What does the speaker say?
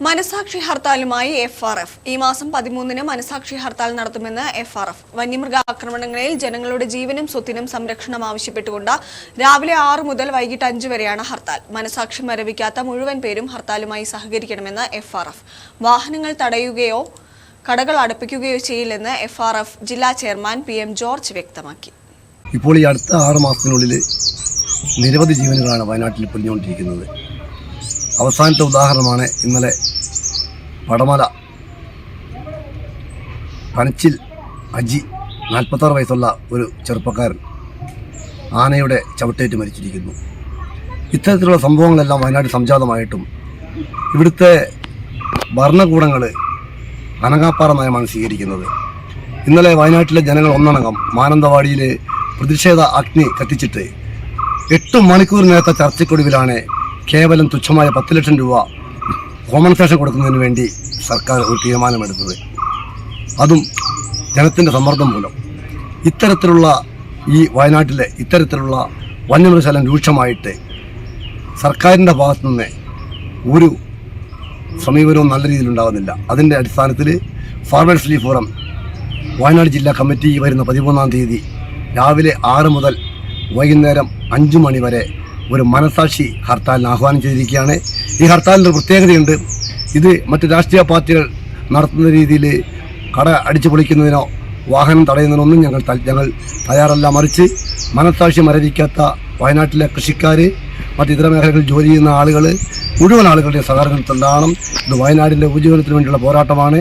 മനസാക്ഷി ഹർത്താലുമായി F R F ഈ മാസം പതിമൂന്നിന് മനസാക്ഷി ഹർത്താൽ നടത്തുമെന്ന് എഫ് ആർ എഫ് വന്യമൃഗ ആക്രമണങ്ങളിൽ ജനങ്ങളുടെ ജീവനും സ്വത്തിനും സംരക്ഷണം ആവശ്യപ്പെട്ടുകൊണ്ട് രാവിലെ ആറ് മുതൽ വൈകിട്ട് അഞ്ച് വരെയാണ് ഹർത്താൽ. മനസാക്ഷി മരവിക്കാത്ത മുഴുവൻ പേരും ഹർത്താലുമായി സഹകരിക്കണമെന്ന് എഫ് ആർ എഫ് വാഹനങ്ങൾ തടയുകയോ കടകൾ അടപ്പിക്കുകയോ ചെയ്യില്ലെന്ന് എഫ് ആർ എഫ് ജില്ലാ ചെയർമാൻ പി എം ജോർജ് വ്യക്തമാക്കി. ഇപ്പോൾ ഈ അടുത്ത ആറ് മാസത്തിനുള്ളിൽ നിരവധി ജീവനുകളാണ് വയനാട്ടിൽ പൊലിഞ്ഞുകൊണ്ടിരിക്കുന്നത്. അവസാനത്തെ ഉദാഹരണമാണ് ഇന്നലെ വടമല. പനച്ചിൽ അജി നാൽപ്പത്താറ് വയസ്സുള്ള ഒരു ചെറുപ്പക്കാരൻ ആനയുടെ ചവിട്ടേറ്റ് മരിച്ചിരിക്കുന്നു. ഇത്തരത്തിലുള്ള സംഭവങ്ങളെല്ലാം വയനാട് സംജാതമായിട്ടും ഇവിടുത്തെ ഭരണകൂടങ്ങൾ അനങ്ങാപ്പാറ നയമാണ് സ്വീകരിക്കുന്നത്. ഇന്നലെ വയനാട്ടിലെ ജനങ്ങൾ ഒന്നടങ്കം മാനന്തവാടിയിൽ പ്രതിഷേധ അഗ്നി കത്തിച്ചിട്ട് എട്ട് നേരത്തെ ചർച്ചയ്ക്കൊടുവിലാണ് കേവലം തുച്ഛമായ പത്ത് ലക്ഷം രൂപ കോമ്പൻസേഷൻ കൊടുക്കുന്നതിന് വേണ്ടി സർക്കാർ ഒരു തീരുമാനമെടുത്തത്. അതും ജനത്തിന്റെ സമ്മർദ്ദം മൂലം. ഇത്തരത്തിലുള്ള ഈ വയനാട്ടിലെ ഇത്തരത്തിലുള്ള വന്യമൃഗശാലം രൂക്ഷമായിട്ട് സർക്കാരിന്റെ ഭാഗത്തു നിന്ന് ഒരു സമീപനവും നല്ല രീതിയിൽ ഉണ്ടാകുന്നില്ല. അതിന്റെ അടിസ്ഥാനത്തിൽ ഫാർമേഴ്സ് ലീഗ് ഫോറം വയനാട് ജില്ലാ കമ്മിറ്റി വരുന്ന പതിമൂന്നാം തീയതി രാവിലെ ആറ് മുതൽ വൈകുന്നേരം അഞ്ച് മണി വരെ ഒരു മനസാക്ഷി ഹർത്താലിന് ആഹ്വാനം ചെയ്തിരിക്കുകയാണ്. ഈ ഹർത്താലിന്റെ പ്രത്യേകതയുണ്ട്. ഇത് മറ്റ് രാഷ്ട്രീയ പാർട്ടികൾ നടത്തുന്ന രീതിയിൽ കട അടിച്ചു പൊളിക്കുന്നതിനോ വാഹനം തടയുന്നതിനൊന്നും ഞങ്ങൾ ഞങ്ങൾ തയ്യാറല്ല. മറിച്ച് മനസാക്ഷി മരവിക്കാത്ത വയനാട്ടിലെ കൃഷിക്കാർ മറ്റ് ഇതര മേഖലകളിൽ ജോലി ചെയ്യുന്ന ആളുകൾ മുഴുവൻ ആളുകളുടെ സഹകരണത്തിലാണ് ഇത് വയനാടിന്റെ ഉപജീവനത്തിന് വേണ്ടിയുള്ള പോരാട്ടമാണ്.